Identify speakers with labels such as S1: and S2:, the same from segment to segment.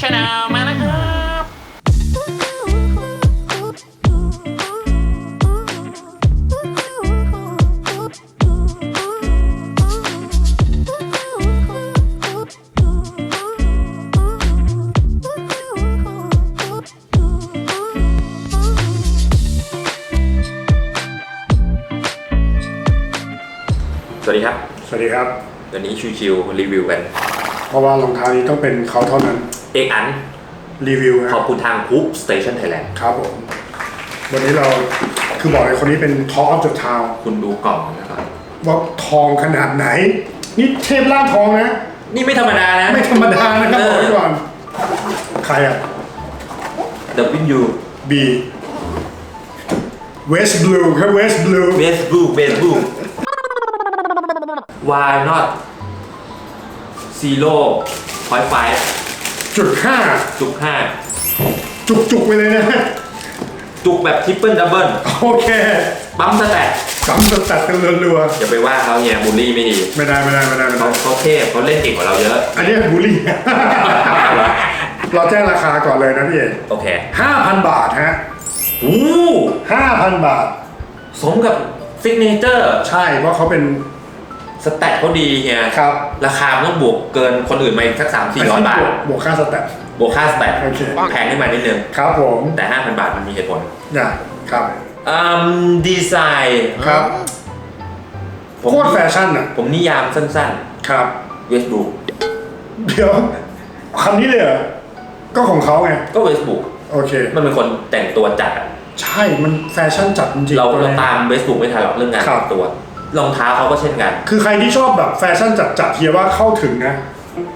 S1: ชาแนลมาแล้วครับ
S2: สวัสดีครับ
S3: สวัสดีครับ
S2: วันนี้ชิวๆรีวิวกัน
S3: เพราะว่ารองเท้านี้ต้องเป็นเขาเท่านั้น
S2: เอกอัน
S3: รีวิวนะ
S2: ขอบคุณทางพุกสเตชันไทยแลนด์
S3: ครับผม วันนี้เราคือบอกเลยคนนี้เป็น Talk of the Town
S2: คุณดูกล่องนะครับ
S3: ว่าทองขนาดไหน นี่เทพล่างทองนะ
S2: นี่ไม่ธรรมดานะ
S3: ไม่ธรรมดานะครับ
S2: เออ
S3: บอกไว้ก่อนใครอะ
S2: W
S3: B West Blue ครับ West Blue
S2: เบสบูเบสบู Why not zero point five
S3: จุดห้า
S2: จุกห้า
S3: จุกจุกๆไปเลยนะ
S2: จุกแบบทริปเปิลดับเบิล
S3: โอเค
S2: ปั๊มสแตท
S3: กำสตัดกันรัว
S2: อย่าไปว่าเขาเนี่ยบูลลี่ไม่ดี
S3: ๆไม่ได้ไม่ได้ไม่ได้ไม่
S2: เขา
S3: ได้
S2: เขาเทพเขาเล่นเก่งกว่าเราเยอะ
S3: อันนี้บูลลี่ เราแจ้งราคาก่อนเลยนะพี่เอก
S2: โอเค
S3: ห้าพันบาทฮะ
S2: อู้
S3: ห้าพันบาท
S2: สมกับซิกเนเจอร์
S3: ใช่เพราะเขาเป็น
S2: สแตทเขาดีเฮีย
S3: ครับ
S2: ราคามันต้องบวกเกินคนอื่นมาอีกสักสามสี่ร้อยบาท
S3: วกบวกค่าสแตท
S2: บวกค่าสแตท
S3: โอเค
S2: แพงขึ้นมานิดนึง
S3: ครับผม
S2: แต่5,000บาทมันมีเหตุผล
S3: เนี่ยครับ
S2: อืมดีไซน์
S3: ครับ
S2: ผม
S3: โคตรแฟชั่นอะ
S2: ผมนิยามสั้น
S3: ครับ
S2: ๆเวสบุก
S3: เดี๋ยวคำนี้เลยเหรอก็ของเขาไง
S2: ก็เวสบุก
S3: โอเค
S2: มันเป็นคนแต่งตัวจัดอะ
S3: ใช่มันแฟชั่นจัดจริงๆ
S2: เรา
S3: ตัว
S2: เรา
S3: นี้
S2: ตามเวสบุกไม่ทันหรอกเรื่องงาน
S3: ครับ
S2: แต่งตัว รองเท้าเขาก็เช่นกัน
S3: คือใครที่ชอบแบบแฟชั่นจัดจัดๆเฮียว่าเข้าถึงนะ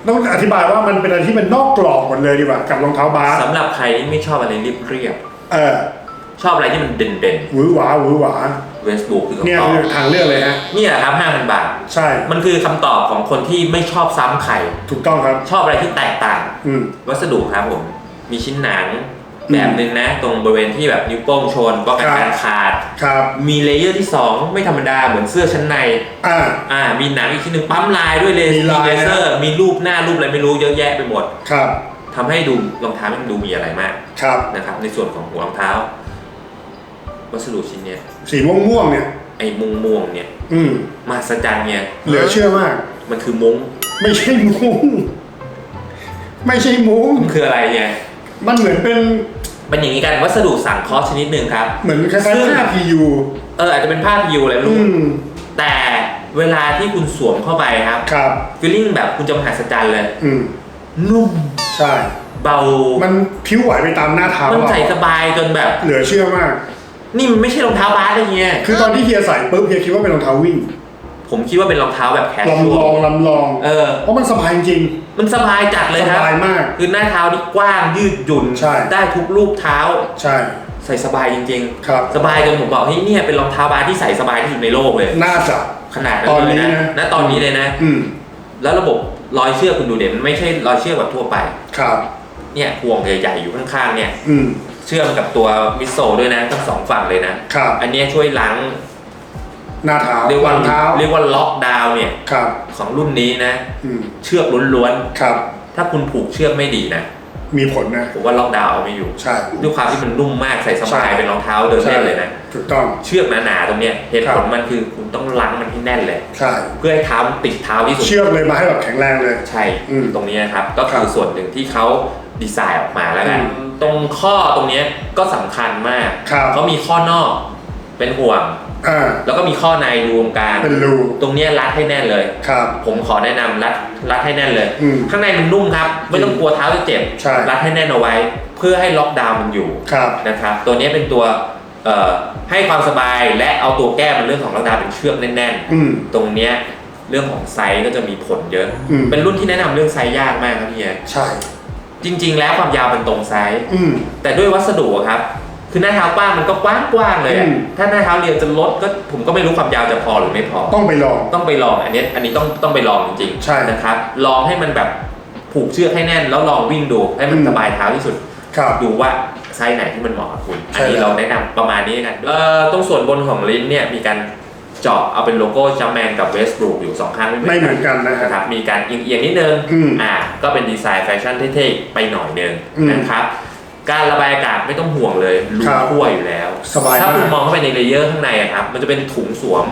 S3: ต้องอธิบายว่ามันเป็นอะไรที่มันนอกกรอบหมดเลยดีกว่ากับรองเท้าบาส
S2: สำหรับใครที่ไม่ชอบอะไรเรียบเรียบ
S3: เออ
S2: ๆชอบอะไรที่มันเด่น
S3: หวือหวาหวือหวา
S2: ๆเวสบุกคือ
S3: เนี่ย
S2: คำตอบ
S3: คือทางเลือกเลยฮะ
S2: นี่แหละครับ5,000บาท
S3: ใช่
S2: มันคือคำตอบของคนที่ไม่ชอบซ้ำใคร
S3: ถูกต้องครับ
S2: ชอบอะไรที่แตกต่าง
S3: อืม
S2: วัสดุครับผม มีชิ้นหนัง
S3: อืม
S2: แบบหนึ่งนะ ตรงบริเวณที่แบบนิ้วโป้งชนป้องกัน
S3: ครับ
S2: การขาด
S3: ครับ
S2: มีเลเยอร์ที่ 2 ไม่ธรรมดาเหมือนเสื้อชั้นใน
S3: อ่า
S2: อ่า มีหนังอีกชิ้นหนึ่งปั๊มลายด้วยเล
S3: มีลาย
S2: เล
S3: นะ
S2: เซอร์ มีรูปหน้ารูปอะไรไม่รู้เยอะแยะไปหมด
S3: ครับ
S2: ทำให้ดูรองเท้ามันดูมีอะไรมาก
S3: ครับ
S2: นะครับ ในส่วนของหัวรองเท้า วัสดุชิ้นเนี้ย
S3: สีม่วงม่วงๆเนี่ย
S2: ไอ้มุงม่วงๆเนี่ย
S3: อืม
S2: มหัศจรรย์เนี่ย
S3: เหลือเชื่อมาก
S2: มันคือมุ้ง
S3: ไม่ใช่มุ้ง ไม่ใช่มุ้ง
S2: มันคืออะไรเนี่ย
S3: มันเหมือนเป็น
S2: เป็นอย่างนี้กันวัสดุสังเคราะห์ชนิดหนึ่งครับ
S3: เหมือนคล้าย
S2: ซึ่ง
S3: ๆผ้า PU
S2: เอออาจจะเป็นผ้าพิวอะไรไม่
S3: อื
S2: รู้
S3: ม
S2: แต่เวลาที่คุณสวมเข้าไปครับ
S3: ครับ
S2: ฟีลลิ่งแบบคุณจะมหัศจรรย์เลย
S3: อืม
S2: นุ่ม
S3: ใช่
S2: เบา
S3: มันผิวไหวไปตามหน้าเท้า
S2: มัน
S3: เรา
S2: ใส่สบายจนแบบ
S3: เหลือเชื่อมาก
S2: นี่มันไม่ใช่รองเท้าบาสอะไรเงี้ย
S3: คือตอนที่เฮียใส่ปุ๊บเฮียคิดว่าเป็นรองเท้าวิ่ง
S2: ผมคิดว่าเป็นรองเท้าแบบแคชช
S3: ลำล
S2: ว
S3: อง
S2: ล
S3: ลำลอง
S2: เออ
S3: เพราะมันสบายจริง
S2: มันสบายจัดเลย
S3: ส
S2: ครับ
S3: บายมาก
S2: คือหน้าเท้านี่กว้างยืดหยุ่น
S3: ใช่
S2: ได้ทุกรูปเท้า
S3: ใช่
S2: ใส่สบายจริง
S3: ครับ
S2: ๆ สบายจนผมบอกเฮ้ยเนี่ยเป็นรองเท้าบาสที่ใส่สบายที่สุดในโลกเลย
S3: น่าจะ
S2: ขนาดนั้น
S3: ตอน
S2: เลย
S3: นี้
S2: นะ
S3: นะ
S2: ณตอนนี้เลยนะ
S3: อืม
S2: แล้วระบบรอยเชือกคุณดูเด่นมันไม่ใช่รอยเชือกแบบทั่วไป
S3: ครับ
S2: เนี่ยห่วงใหญ่ๆอยู่ข้างๆเนี่ย
S3: อืม
S2: เชื่อมกับตัวมิดโซลด้วยนะทั้งสองฝั่งเลยนะ
S3: ครับ
S2: อันเนี้ยช่วยล้าง
S3: หน้าเท้า
S2: เรียกว่า
S3: หลังเท้า
S2: เรียกว่าล็อกดาวน์เนี่ย
S3: ครับ
S2: ของรุ่นนี้นะ
S3: อืม
S2: เชือกล้วน
S3: ครับ
S2: ๆถ้าคุณผูกเชือกไม่ดีนะ
S3: มีผลนะ
S2: ผมว่าล็อกดาวน์เอาไม่อยู่
S3: ใช่
S2: ด้วยความที่มันนุ่มมากใส่สบาย
S3: ใช่
S2: เป็นรองเท้าเดินเล่นเลยนะ
S3: ถูกต้อง
S2: เชือกหนาๆตรงเนี้ยเหตุผล
S3: ครับ
S2: มันคือคุณต้องล้างมันให้แน่นเลย
S3: ใช่
S2: เพื่อให้เท้ามันติดเท้าที่สุด
S3: เชือกเลยมาให้แบบแข็งแรงเลย
S2: ใช่
S3: อืม
S2: ตรงนี้นะครับ ก็
S3: ครั
S2: คือบส่วนหนึ่งที่เขาดีไซน์ออกมาแล้วกัน
S3: อืม
S2: ตรงข้อตรงเนี้ยก็สำคัญมาก
S3: ครับ
S2: เขามีข้อนอก เป็นห่วง
S3: อ่า
S2: แล้วก็มีข้อในรวมกลาง
S3: เป็นรู
S2: ตรงเนี้ยรัดให้แน่นเลย
S3: ครับ
S2: ผมขอแนะนำรัดรัดให้แน่นเลย
S3: อืม
S2: ข้างในมันนุ่มครับ ไม่ต้องกลัวเท้าจะเจ็บ
S3: ใช่
S2: รัดให้แน่นเอาไว้ เพื่อให้ล็อกดาวน์มันอยู่
S3: ครับ
S2: นะครับ ตัวนี้เป็นตัวเอ่อให้ความสบายและเอาตัวแก้มันเรื่องของล็อกดาวน์เป็นเชือกแน่น
S3: อืม
S2: ๆ ตรงเนี้ยเรื่องของไซส์ก็จะมีผลเยอะ
S3: อืม
S2: เป็นรุ่นที่แนะนำเรื่องไซส์ยากมากครับพี่เอ
S3: ใช่
S2: จริง ๆ แล้วความยาวเป็นตรงไซส์
S3: อืม
S2: แต่ด้วยวัสดุอะครับ คือหน้าเท้ากว้างมันก็กว้างกว้างๆเลยอะ
S3: อืม
S2: ถ้าหน้าเท้าเรียนจะลดก็ผมก็ไม่รู้ความยาวจะพอหรือไม่พอ
S3: ต้องไปลอง
S2: ต้องไปลองอันนี้อันนี้ต้องต้องไปลองจริง
S3: ใช่
S2: นะครับลองให้มันแบบผูกเชือกให้แน่น แล้วลองวิ่งดูให้มัน
S3: อืม
S2: สบายเท้าที่สุด
S3: ครับ
S2: ดูว่าไซส์ไหนที่มันเหมาะกับคุณ
S3: ใช่
S2: อันนี้
S3: แล้ว
S2: เราแนะนำประมาณนี้กันเอ่อตรงส่วนบนของลิ้นเนี่ยมีการเจาะเอาเป็นโลโก้จัมแมนกับเวสบรูกอยู่สองข้าง
S3: ไม่เหมือนกันนะฮะ
S2: นะครับมีการเอียงๆนิดนึง
S3: อืม
S2: อ่าก็เป็นดีไซน์แฟชั่นเท่ๆไปหน่อยนึง
S3: อืม
S2: นะครับ การระบายอากาศไม่ต้องห่วงเลยรู
S3: ครับ
S2: ทั่วอยู่แล้ว
S3: สบายมาก
S2: ถ้าคุณมองเข้าไปในเลเยอร์ข้างในอะครับ มันจะเป็นถุงสวม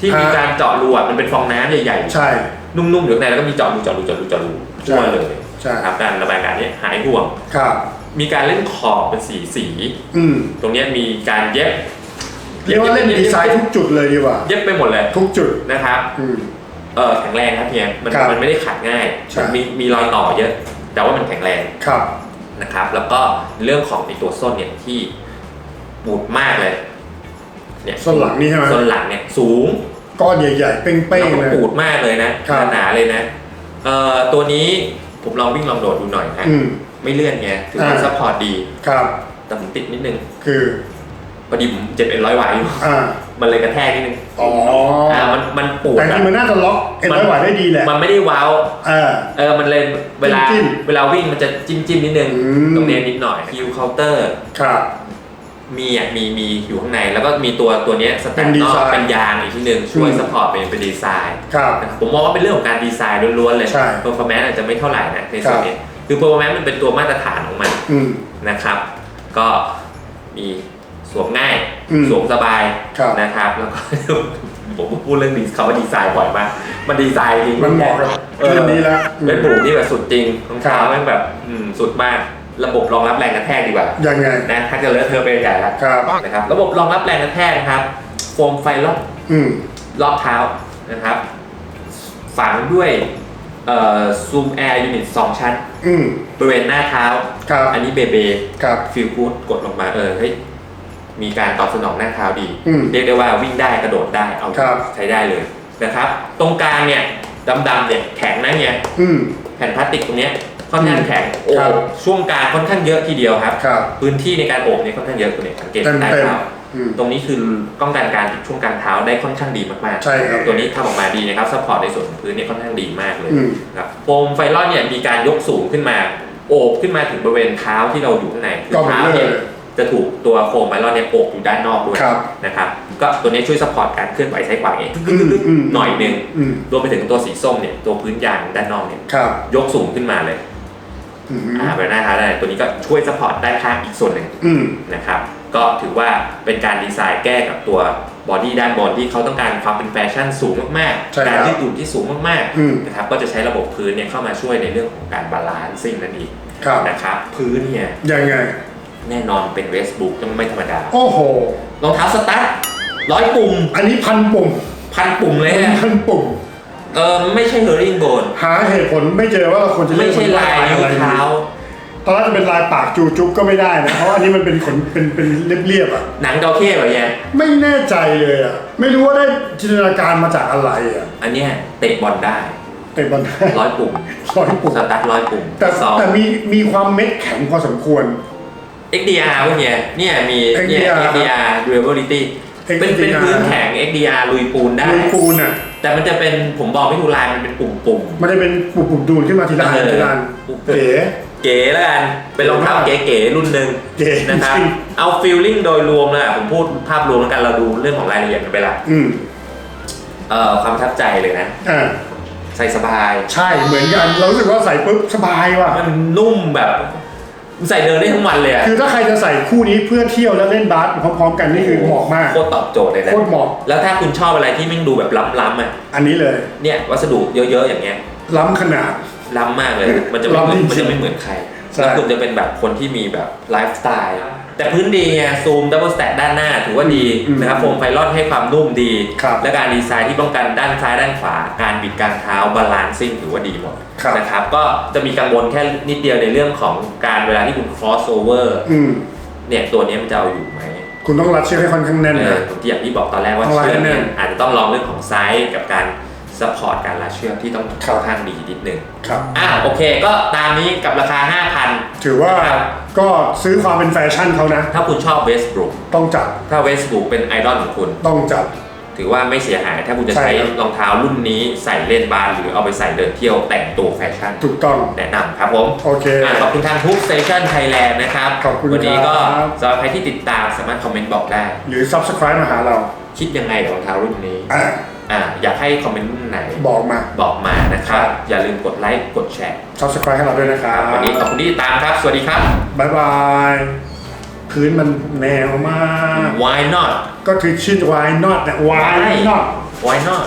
S2: ที่มี
S3: ฮะ
S2: การเจาะรูอะมันเป็นฟองน้ำใหญ่
S3: ใช่
S2: ๆ นุ่มๆอยู่ข้างในแล้วก็มีเจาะรูเจาะรูเจาะรูเจาะรูทั่วเลย
S3: ใช่
S2: นะครับการระบายอากาศเนี้หายห่วง
S3: ครับ
S2: มีการเล่นขอบเป็นสีสี
S3: อืม
S2: ๆตรงเนี้ยมีการเย็บ
S3: เรียกว่าเล่นดีไซน์ทุกจุดเลยดีกว่า
S2: เย็บไปหมดเลย
S3: ทุกจุด
S2: นะครับ
S3: อืม
S2: เออแข็งแรงครับเฮียมัน
S3: ครับ
S2: มันไม่ได้ขัดง่าย
S3: ใช่
S2: มันมีมีรอยต่อเยอะ แต่ว่ามันแข็งแรง
S3: ครับ
S2: นะครับ แล้วก็เรื่องของไอตัวส้นเนี่ยที่บูดมากเลย เนี่ย
S3: ส้นหลังนี่ใช่ไหม
S2: ส้นหลังเนี่ยสูง
S3: ก้อนใหญ่ๆเป้ง
S2: แล้ว
S3: ๆ
S2: ก็
S3: เลย
S2: ปูดมากเลยนะครับหนาๆเลยนะเอ่อตัวนี้ผมลองวิ่งลองโดดดูหน่อยนะ
S3: อืม
S2: ไม่เลื่อนไงถือว่า
S3: อ่า
S2: ซัพพอร์ตดี
S3: ครับ
S2: แต่ผมติดนิดนึง
S3: คือ
S2: พอดีผมเจ็บเป็นร้อยไหวอยู่
S3: อ่า
S2: มันเลยกระแทกนิดนึง
S3: อ๋อ
S2: อ่ามันมันปวด
S3: แต่จ
S2: อะ
S3: ริงๆมันน่าจะล็อกเอ็นร้อยไหวได้ดีแหละ
S2: มันไม่ได้ว้าว
S3: อ่า
S2: เออ มันเลยเวลา
S3: จิ้ม
S2: เวลาวิ่งมันจะจิ้มจิ้มนิดนึง
S3: อืม
S2: ตรงเนี้ยนิดหน่อยคิวเคาน์เตอร์
S3: ครับ
S2: มีอะมีมีอยู่ข้างใน แล้วก็มีตัวตัวเนี้ยสแต
S3: เป็น
S2: น
S3: ดี
S2: นอ
S3: ไซ
S2: ก
S3: น์
S2: เป็นยางอีกที่หนึ่งช่วย
S3: อืม
S2: สปอร์ตเป็นเป็นดีไซน์
S3: ครับ
S2: ผมมองว่าเป็นเรื่องของการดีไซน์ล้วนๆเลย
S3: ใช่
S2: เ e อร์ฟอร์แมนซ์อาจจะไม่เท่าไหร่นะใน
S3: ครั
S2: ส่วน
S3: บ
S2: นี้ คือ performance มันเป็นตัวมาตรฐานของมัน
S3: อืม
S2: นะครับ ก็มีสวมง่าย
S3: อืม
S2: สวมสบาย
S3: ครับ
S2: นะครับ แล้วก็ ผมก็พูดเรื่องดีคำว่าดีไซน์บ่อยมากมันดีไซน์จริง
S3: มันเหมาะกับ
S2: เออ
S3: เรื่องนี้แล้วอืม
S2: เป็นผูที่แบบสุดจริงรองเท้า
S3: ครับ
S2: แม่งแบบอืมสุดมาก ระบบรองรับแรงกระแทกดีกว่า
S3: ยังไง
S2: นะถ้าจะเลอะเทอะไปไกลแล้ว
S3: ครับ
S2: นะครับ ระบบรองรับแรงกระแทกนะครับ โฟมไฟรอบ
S3: อืม
S2: รอบเท้านะครับ ฝังด้วยเอ่อซูมแอร์ยูนิต2ชั้น
S3: อืม
S2: บริเวณหน้าเท้า
S3: ครับ
S2: อันนี้เบเบ
S3: ครับ
S2: ฟิลกูดกดลงมาเออเฮ้ย มีการตอบสนองหน้าเท้าดี
S3: อืม
S2: เรียกได้ว่าวิ่งได้กระโดดได้เอา
S3: ครับ
S2: ใช้ได้เลยนะครับ ตรงกลางเนี่ยดำๆเนี่ยแข็งนะเนี่ย
S3: อืม
S2: แผ่นพลาสติกตรงเนี้ยค่อนข้างแข็งโอ
S3: ครับ
S2: บช่วงกลางค่อนข้างเยอะทีเดียวครับ
S3: ครับ
S2: พื้นที่ในการโอบเนี่ยค่อนข้างเยอะคุณเอกสังเกต
S3: เต็ม
S2: ใต้
S3: เต็ม
S2: เท้า
S3: อืม
S2: ตรงนี้คือป้องกันการติดช่วงกลางเท้าได้ค่อนข้างดีมากๆ
S3: ใช่ครับ
S2: ตัวนี้ทำออกมาดีนะครับซัพพอร์ตในส่วนของพื้นเนี่ยค่อนข้างดีมากเลย
S3: อืม
S2: ครับโฟมไฟลอนเนี่ยมีการยกสูงขึ้นมา โอบขึ้นมาถึงบริเวณเท้าที่เราอยู่ข้างในคือ
S3: ก็เป็น
S2: เท้า
S3: เรื่
S2: เนี่
S3: อย
S2: ย จะถูกตัวโฟมไฟลอนเนี่ยโอบอยู่ด้านนอกด้วย
S3: ครับ
S2: นะครับก็ตัวนี้ช่วยซัพพอร์ตการเคลื่อนไหวซ้ายขวาเอง
S3: อืมอืม
S2: หน่อยหนึง
S3: อืม
S2: รวมไปถึงตัวสีส้มเนี่ยตัวพื้นยางด้านนอกเนี่ย
S3: ครับ
S2: ยกสูงขึ้นมาเลย
S3: อืม
S2: อ่าไปหน้าเท้าได้ตัวนี้ก็ช่วยซัพพอร์ตด้านข้างอีกส่วนหนึ่ง
S3: อืม
S2: นะครับก็ถือว่าเป็นการดีไซน์แก้กับตัวบอดี้ด้านบนที่เขาต้องการความเป็นแฟชั่นสูงมาก
S3: ใช่
S2: ๆ
S3: ครับ
S2: การยืดหยุ่นที่สูงมาก
S3: อืม
S2: ๆนะครับก็จะใช้ระบบพื้นเนี่ยเข้ามาช่วยในเรื่องของการบาลานซิ่งนั่นเอง
S3: ครับ
S2: นะครับพื้นเนี่ย
S3: ยังไง
S2: แน่นอนเป็นเวสบุกต้องไม่ธรรมดา
S3: โอ้โห
S2: รองเท้าสตาร์ทร้อยปุ่ม
S3: อันนี้พันปุ่ม
S2: พันปุ่มเลยฮะ
S3: พันปุ่ม
S2: เออไม่ใช่เฮอร์ริงโบน
S3: หาเหตุผลไม่เจอว่าเราควรจะเรี
S2: ไม่
S3: ยก
S2: ใช่ลายนิ้ว
S3: อะไรดี
S2: เท้า
S3: ตอนแรกจะเป็นลายปากจูจุ๊บก็ไม่ได้นะ เพราะอันนี้มันเป็นขนเป็นเป็นเรียบๆอะ
S2: หนังดอเข้แบบเนี้ย
S3: ไม่แน่ใจเลยอะ ไม่รู้ว่าได้จินตนาการมาจากอะไรอะ
S2: อันเนี้ยเตะบอลได้
S3: เตะบอลได้
S2: ร้อยปุ่ม
S3: ร้อยปุ่ม
S2: สตาร์ทร้อยปุ่ม
S3: แต่
S2: สอง
S3: แต่มีมีความเม็ดแข็งพอสมควร
S2: XDR พวกเนี้ยเนี่ยมีเนี่ย
S3: XDR
S2: XDR durability เป็นเป็น
S3: XDR
S2: พื้นแข็ง XDR ลุยปูนได้
S3: ลุยปูนอะ
S2: แต่มันจะเป็นผมบอกไม่ถูกลายมันเป็นปุ่มปุ่ม
S3: มันจะเป็นปุ่มปุ่มดูนขึ้นมาทีละอัน
S2: เออ
S3: ทีละอันเก๋
S2: ๆเก๋แล้วกันเป็นรองเท้าเก๋ๆรุ่นหนึ่ง
S3: เก๋
S2: นะครับ
S3: จริง
S2: เอาฟีลลิ่งโดยรวมแล้วอะผมพูดภาพรวมแล้วกันเราดูเรื่องของรายละเอียดกันไปละ
S3: อืม
S2: เอ่อความประทับใจเลยนะ
S3: อ่า
S2: ใส่สบาย
S3: ใช่เหมือนกัน เรารู้สึกว่าใส่ปุ๊บสบายว่ะ
S2: มันนุ่มแบบ ใส่เดินได้ทั้งวันเลยอะ
S3: คือถ้าใครจะใส่คู่นี้เพื่อเที่ยวแล้วเล่นบาสพร้อมๆกันนี่คือเหมาะมาก
S2: โคตรตอบโจทย์เลยนะ
S3: โคตรเหมาะ
S2: แล้วถ้าคุณชอบอะไรที่แม่งดูแบบล้ำๆอะ
S3: อันนี้เลย
S2: เนี่ยวัสดุเยอะๆอย่างเงี้ย
S3: ล้ำขนาด
S2: ล้ำมากเลย มันจะไม่เหมือน
S3: ล้ำจริงๆ
S2: มันจะไม่เหมือนใคร
S3: ใช่
S2: แล้วคุณจะเป็นแบบคนที่มีแบบไลฟ์สไตล์ แต่พื้นดีไงซูมดับเบิลสแตทด้านหน้าถือว่าดี
S3: อืม
S2: นะครับโฟมไฟลอนให้ความนุ่มดี
S3: ครับ
S2: และการดีไซน์ที่ป้องกันด้านซ้ายด้านขวา การบิดกลางเท้าบาลานซิ่งถือว่าดีหมด
S3: ครับ
S2: นะครับก็จะมีกังวลแค่นิดเดียวในเรื่องของการเวลาที่คุณ cross over
S3: อืม
S2: เนี่ยตัวนี้มันจะเอาอยู่ไหม
S3: คุณต้องรัดเชือกให้ค่อนข้างแน่น
S2: เออ
S3: นะ
S2: ที่อย่างที่บอกตอนแรกว่า
S3: ต้องรัด
S2: เชือก
S3: ให้แน่
S2: เนี่ย
S3: น
S2: อาจจะต้องลองเรื่องของไซส์กับการ ซัพพอร์ตการรัดเชือกที่ต้อง
S3: ครั
S2: ค่อบนข้างดีนิดนึง
S3: ครับ
S2: อ่าโอเคก็ตามนี้กับราคา 5,000
S3: ถือว่าก็ซื้อความเป็นแฟชั่นเขานะ
S2: ถ้าคุณชอบเวสบ o ู k
S3: ต้องจัด
S2: ถ้าเวสบ o ู k เป็นไอดอลของคุณ
S3: ต้องจัด
S2: ถือว่าไม่เสียหายถ้าคุณจะ
S3: ใช่
S2: ใช้
S3: ครับ
S2: รองเท้ารุ่นนี้ใส่เล่นบาสหรือเอาไปใส่เดินเที่ยวแต่งตัวแฟชั่น
S3: ถูกต้อง
S2: แนะนำครับผม
S3: โอเค
S2: อะขอบคุณทางทุกสเตชันไทยแลนด์นะครับ
S3: ขอบคุณ
S2: วันนี้ก็
S3: ครับ
S2: สำหรับใครที่ติดตามสามารถคอมเมนต์บอกได้
S3: หรือ subscribe มาหาเรา
S2: คิดยังไงกับรองเท้ารุ่นนี้
S3: อะ
S2: อ่าอยากให้คอมเมนต์รุ่นไหน
S3: บอกมา
S2: บอกมานะครับ
S3: ครับ
S2: อย่าลืมกดไลค์กดแชร์
S3: subscribe ให้เราด้วยนะครับ
S2: วันนี้ขอบคุณที่ติดตามครับ สวัสดีครับ
S3: บายบายพื้นมันแนวมาก
S2: Why not
S3: ก็คือชื่อ why not เนี่ย why not
S2: Why not